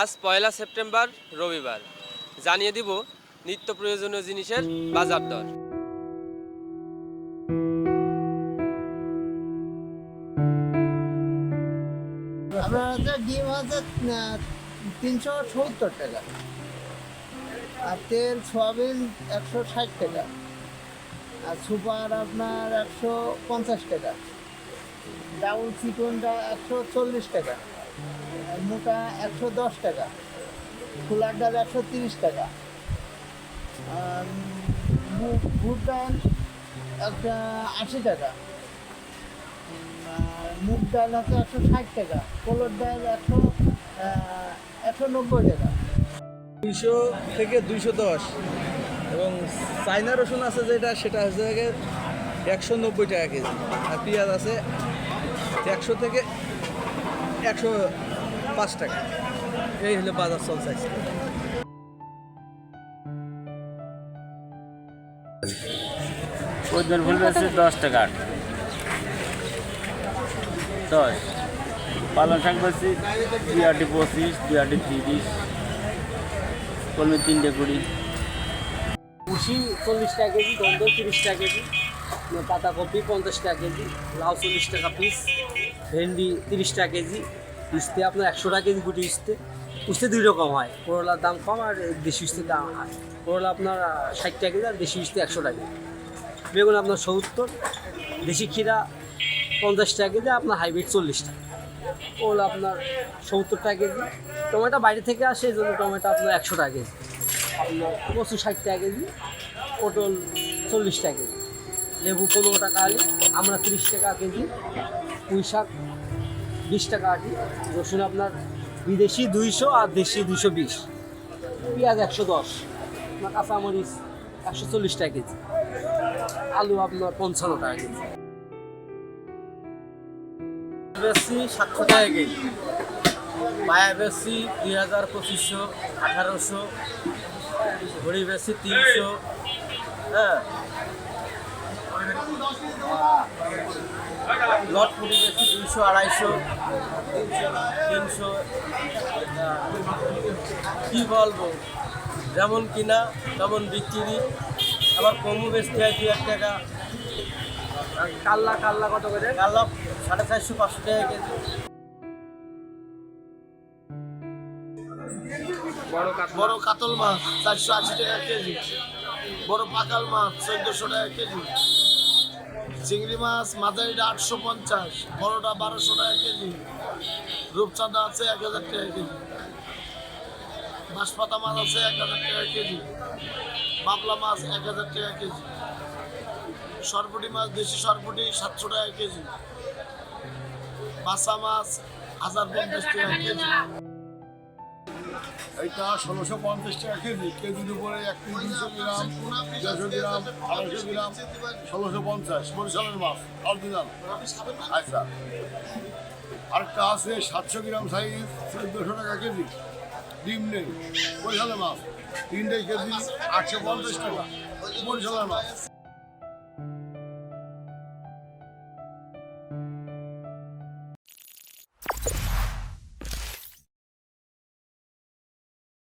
আজ পয়লা সেপ্টেম্বর, রবিবার। জানিয়ে দিব নিত্য প্রয়োজনীয় জিনিসের বাজার দর। আপনার হচ্ছে ডিম তিনশো সত্তর টাকা। আর তেল, সয়াবিন একশো ষাট টাকা। আর সুপার আপনার একশো পঞ্চাশ টাকা। ডাউল চিকনটা একশো চল্লিশ টাকা। মোটা একশো দশ টাকা খোলার ডাল একশো তিরিশ টাকা। বুট ডাল একটা আশি টাকা। মুগ ডাল হচ্ছে একশো ষাট টাকা কোলর ডাল একশো একশো নব্বই টাকা। দুইশো থেকে দুইশো দশ। এবং চাইনা রসুন আছে যেটা, সেটা হচ্ছে একশো নব্বই টাকা কেজি। আর পেঁয়াজ আছে একশো থেকে একশো পাঁচ টাকা। এই হলো বাজার চলছে। ওজন ফুল বেশি দশ টাকা দশ। পালং শাক বেশি দুই আটি পঁচিশ দুই আটি তিরিশ। কলমি তিনটে কুড়ি। উশি চল্লিশ টাকা কেজি গন্ধ তিরিশ টাকা কেজি পাতাকপি পঞ্চাশ টাকা কেজি লাউ চল্লিশ টাকা পিস ভেন্ডি তিরিশ টাকা কেজি উস্তে আপনার একশো টাকা কেজি গুটি উস্তে উস্তে দুই রকম হয়, করলার দাম কম আর দেশি উস্তে দাম হয় করলা আপনার ষাট টাকা কেজি আর দেশি উস্তে একশো টাকা কেজি। বেগুন আপনার সত্তর, দেশি ক্ষীরা পঞ্চাশ টাকা কেজি, আপনার হাইব্রিড চল্লিশ টাকা ওল আপনার সত্তর টাকা কেজি। টমেটো বাইরে থেকে আসে, এই জন্য টমেটো আপনার একশো টাকা কেজি। আপনার কচু ষাট টাকা কেজি, পটল চল্লিশ টাকা কেজি। লেবু পনেরো টাকা আলু, আমরা তিরিশ টাকা কেজি। পুঁই শাক বিশ টাকা আটি, রসুন আপনার বিদেশি দুইশো আর দেশি দুইশো বিশ। পেঁয়াজ একশো দশ, আপনার কাঁচামরিচ একশো চল্লিশ টাকা কেজি। আলু আপনার পঞ্চান্ন টাকা কেজি। বেশি সাতশো টাকা কেজি। মায়া বেশি দুই হাজার পঁচিশশো, আঠারোশো, ঘড়ি বেশি তিনশো হ্যাঁ। লট পুরি বেশি দুইশো আড়াইশো তিনশো কী বলব? যেমন কিনা তেমন বিক্রি। আবার কমু বেশি হয় দু এক টাকা। কাল্লা কাল্লা কত করে? কাল্লা সাড়ে চারশো পাঁচশো টাকা কেজি। বড় কাতল মাছ চারশো আশি টাকা কেজি। বড় পাকাল মাছ চোদ্দশো টাকা কেজি। চিংড়ি মাছ, মাঝারিটা আটশো পঞ্চাশ, বড়টা বারোশো টাকা কেজি। রূপচাঁদা আছে এক হাজার টাকা কেজি। বাঁশপাতা মাছ আছে এক হাজার টাকা কেজি। বাবলা মাছ এক হাজার টাকা কেজি। সরপুটি মাছ, দেশি সরপুটি সাতশো টাকা কেজি। বাসা মাছ, হাজার পঞ্চাশ টাকা কেজি। এইটা ষোলোশো পঞ্চাশ টাকা কেজি। কেজির উপরে এক কেজি দুশো গ্রাম, দেড়শো গ্রাম, আড়াইশো গ্রাম, ষোলোশো পঞ্চাশ। বরিশালের মাছ, অরিজিনাল। আচ্ছা। আরেকটা আছে সাতশো গ্রাম সাইজ, চোদ্দোশো টাকা কেজি। ডিম নেই। বরিশালের মাছ, তিনটে কেজি, আটশো পঞ্চাশ টাকা। বরিশালের মাছ।